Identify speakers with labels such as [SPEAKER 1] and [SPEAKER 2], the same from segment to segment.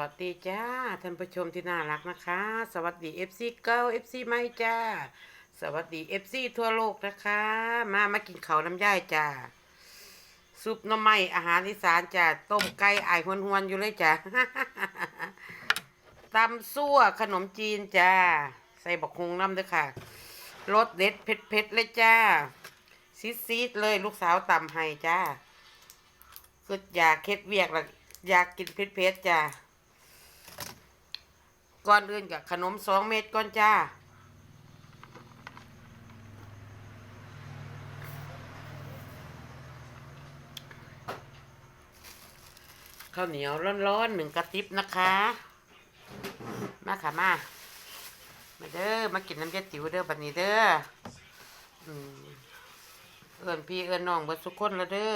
[SPEAKER 1] วัสดีจ้าท่านผู้ชมที่น่ารักนะคะ สวัสดี FC เก้า FC ไม่จ้า สวัสดี FC ทั่วโลกนะคะ มามากินเขาน้ำย่ายจ้าซุปน้ำไม้อาหารอีสานจ้าต้มไก่ไอายหวนๆอยู่เลยจ้าตำซั่วขนมจีนจ้า ใส่บักฮุงน้ำด้วยค่ะรสเด็ดเผ็ดๆเลยจ้า ซีดๆเลยลูกสาวตำให้จ้าคืออยากเค็ดเวียกแล้วอยากกินเผ็ดๆจ้า ก่อนอื่นกับขนมสองเม็ดก่อนจ้า ข้าวเหนียวร้อนๆหนึ่งกระติบนะคะ มาค่ะมามาเด้อมากินน้ำยาติ๋วเด้อบัดนี้เด้ออืมเอิญพี่เอิญน้องเบิดทุกคนแล้วเด้อ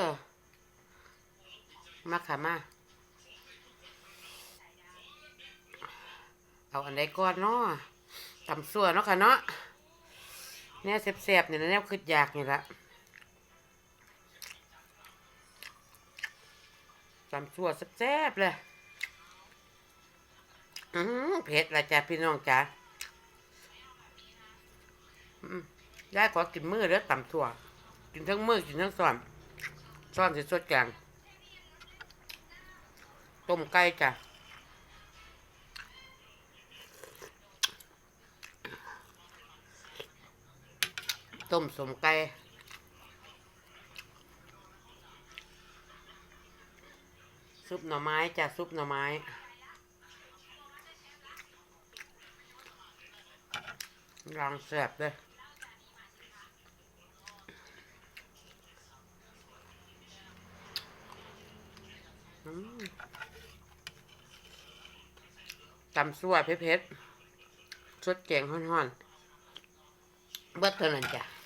[SPEAKER 1] มาค่ะมา เอาอันใดก่อนเนาะตำสั่วเนาะค่ะเนาะเนี่ยแซ่บๆเนี่ยนะแนวคืออยากนี่ละตำสั่วแซ่บๆเลยอืมเผ็ดละจ้ะพี่น้องจ้ะยายขอกินมือเด้อตำสั่ว กินทั้งมือกินทั้งซ้อนซ้อนสิสดแกงต้มไก่จ้ะ ต้มสมไก่ซุปหน่อไม้จะซุปหน่อไม้ลองแสบเลยตำซั่วเผ็ดๆสดแกงห่อนๆเบิดเท่านั้นจ้ะ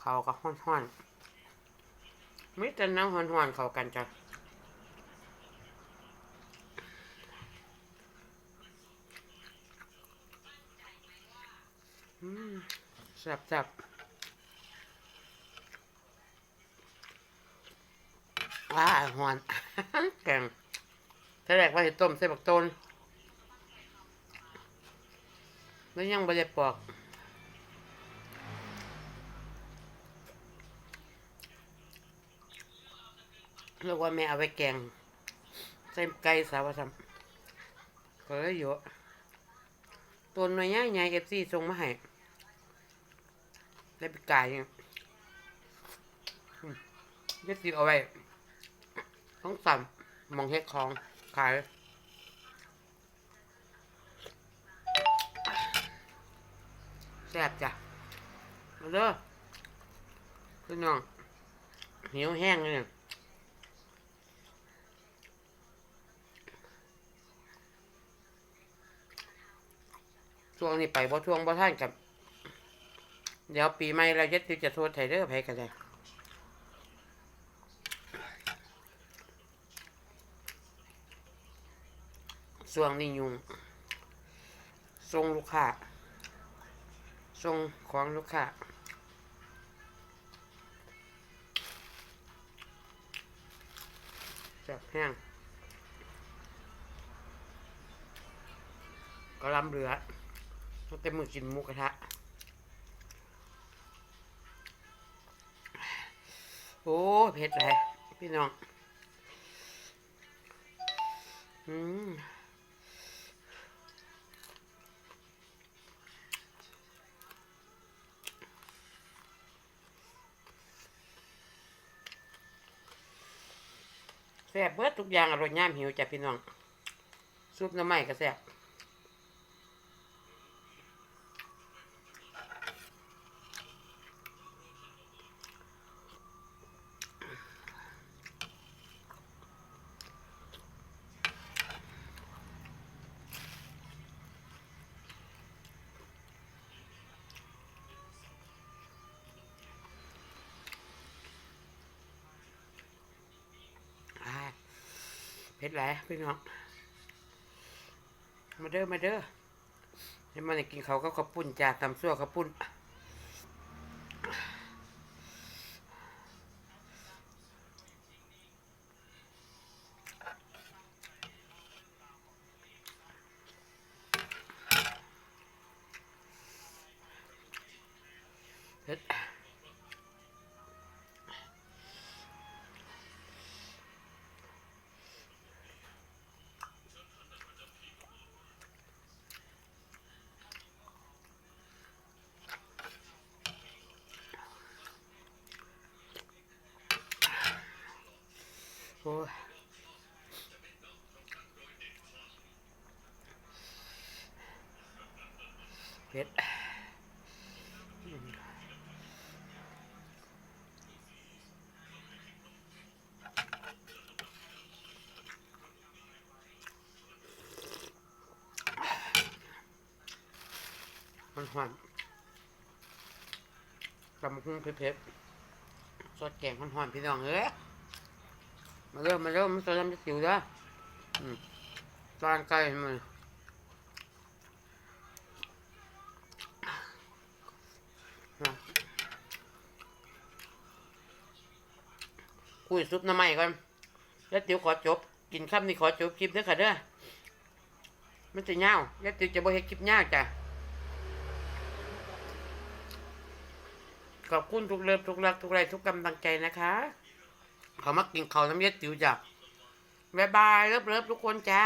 [SPEAKER 1] เขาก็ห้อนห้อนๆมิแต่น้ำห้อนห้อนๆเขากันจ้ะอืมแซ่บแซ่บว้าหอนแกงถ้าแรกว่าเห็ดต้มใส่บักต้นแล้วยังบะได้ปอก เรียกว่าแม่เอาไว้แกงใส่ไก่สาวทำก็เลยเยอะตัวหน่วยใหญ่ใหญ่เอฟซีส่งมาให้ได้ไปไกายเนี่ยยึดติดเอาไว้ต้องสั่มมองเฮ็ดของขายแซ่บจ้ะมาเด้อพี่น้องหิวแห้งเลยเนี่ย ช่วงนี้ไปบ่ช่วงบ่ท่านกับ เดี๋ยวปีใหม่เราจะติจะโทษไทยเด้อไผกันได้ส่วงนี้ยุงส่งลูกค้าส่งของลูกค้าจับแห้งก็ลำเรือ ตั้งแต่มือกินหมูกระทะ โอ้เผ็ดเลยพี่น้อง อืมแซ่บเบิดทุกอย่างอร่อยย่ามหิวจ้ะพี่น้องซุปน้ำไม้ก็แซ่บ เผ็ดแหละพี่น้องมาเด้อมาเด้อให้มันได้กินเขาก็ข้าวปุ้นจ้าตำซั่วข้าวปุ้นเฮ็ด อ้เผ็ดมันหวานตำบักหุ่งเผ็ดสดแกงหอนๆพี่น้องเอ้ย มาเริ่มมาเริ่มมันจะทำจะสิวเด้ตอนไก่มันคุยซุปน้ำใหม่ก่อนแล้วติ๋วขอจบ กินคำนี้ขอจบคลิปเด้อค่ะเด้อมันจะเงาวแล้วติ๋วจะบ่เฮ็ดคลิปยาวจ้ะขอบคุณทุกเลิฟทุกรักทุกไรทุกกำลังใจนะคะ เขามากินเขาน้ำเย็ดติ๋วจ้ะบ๊ายบายเลิฟเลิฟทุกคนจ้า